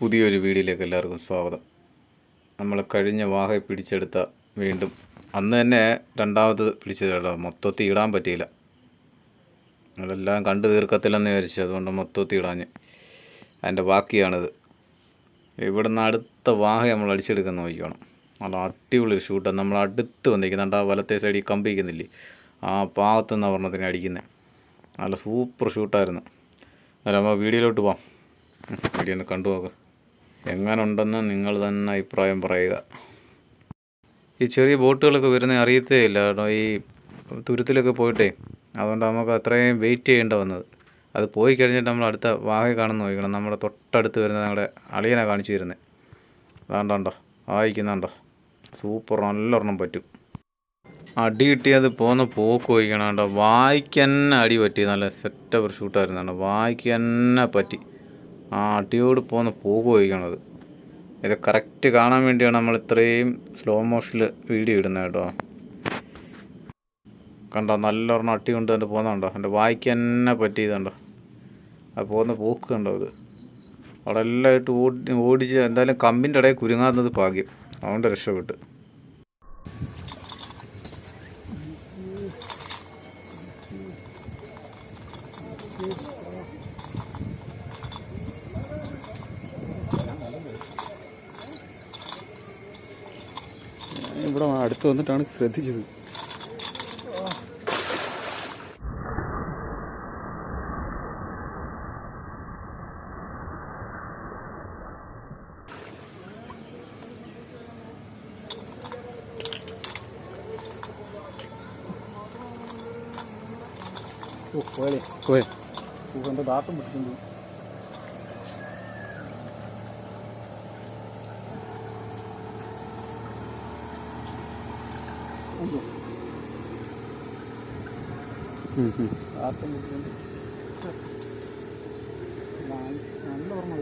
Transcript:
പുതിയൊരു വീഡിയോയിലേക്ക് എല്ലാവർക്കും സ്വാഗതം. നമ്മൾ കഴിഞ്ഞ വാഹ പിടിച്ചെടുത്ത വീണ്ടും അന്ന് തന്നെ രണ്ടാമത് പിടിച്ചത് മൊത്തത്തിൽ ഇടാൻ പറ്റിയില്ല. നിങ്ങളെല്ലാം കണ്ടു തീർക്കത്തില്ലെന്ന് വിചാരിച്ചു അതുകൊണ്ട് മൊത്തത്തിൽ ഇടാഞ്ഞ്. അതിന്റെ ബാക്കിയാണിത്. ഇവിടെ നിന്ന് അടുത്ത വാഹ നമ്മൾ അടിച്ചെടുക്കുന്ന നോക്കിക്കണം നല്ല അടിപൊളി ഷൂട്ടാണ്. നമ്മൾ അടുത്ത് വന്നിരിക്കുന്നുണ്ട് ആ വലത്തെ സൈഡിൽ കമ്പിക്കുന്നില്ലേ ആ പാകത്ത് നിന്ന് പറഞ്ഞതിനെ അടിക്കുന്നത് നല്ല സൂപ്പർ ഷൂട്ടായിരുന്നു അല്ല നമ്മൾ വീഡിയോയിലോട്ട് പോവാം. വീഡിയോ ഒന്ന് കണ്ടു നോക്ക്. എങ്ങനെ ഉണ്ടെന്ന് നിങ്ങൾ തന്നെ അഭിപ്രായം പറയുക. ഈ ചെറിയ ബോട്ടുകളൊക്കെ വരുന്നത് അറിയത്തേ ഇല്ല കേട്ടോ. ഈ തുരുത്തിലൊക്കെ പോയിട്ടേ അതുകൊണ്ട് നമുക്ക് അത്രയും വെയിറ്റ് ചെയ്യേണ്ട വന്നത്. അത് പോയി കഴിഞ്ഞിട്ട് നമ്മൾ അടുത്ത വാഹി കാണുന്ന നോക്കണം നമ്മുടെ തൊട്ടടുത്ത് വരുന്ന ഞങ്ങളുടെ അളിയനെ കാണിച്ചു തരുന്നത് അതാണ്ടോ വായിക്കുന്നുണ്ടോ? സൂപ്പർ നല്ലൊരെണ്ണം പറ്റും. അടി കിട്ടിയത് പോകുന്ന പോക്ക് വഹിക്കണം കേട്ടോ വായിക്ക് തന്നെ അടി പറ്റി. നല്ല സെറ്റപ്പ് ഷൂട്ടായിരുന്നു കേട്ടോ വായിക്ക് തന്നെ പറ്റി. ആ അടിയോട് പോകുന്ന പോകു പോയിക്കണത് ഇത് കറക്റ്റ് കാണാൻ വേണ്ടിയാണ് നമ്മൾ ഇത്രയും സ്ലോ മോഷനിൽ വീഡിയോ ഇടുന്നത് കേട്ടോ. കണ്ടോ നല്ലൊരെണ്ണം അട്ടി കൊണ്ട് തന്നെ പോകുന്നുണ്ടോ എന്റെ വായിക്ക് തന്നെ പറ്റിയതുണ്ടോ ആ പോകുന്ന പോക്ക് കണ്ടോ ഇത്? അവിടെ എല്ലായിട്ട് ഓടി ഓടിച്ച് എന്തായാലും കമ്പിന്റെ ഇടയിൽ കുരുങ്ങാത്തത് ഭാഗ്യം. അതുകൊണ്ട് രക്ഷപ്പെട്ട്. ഇവിടെ അടുത്ത് വന്നിട്ടാണ് ശ്രദ്ധിച്ചത്. ഓ പോയാലേ. ദാത്തം ഓ പിടിക്കുന്നു നല്ല ഓർമ്മ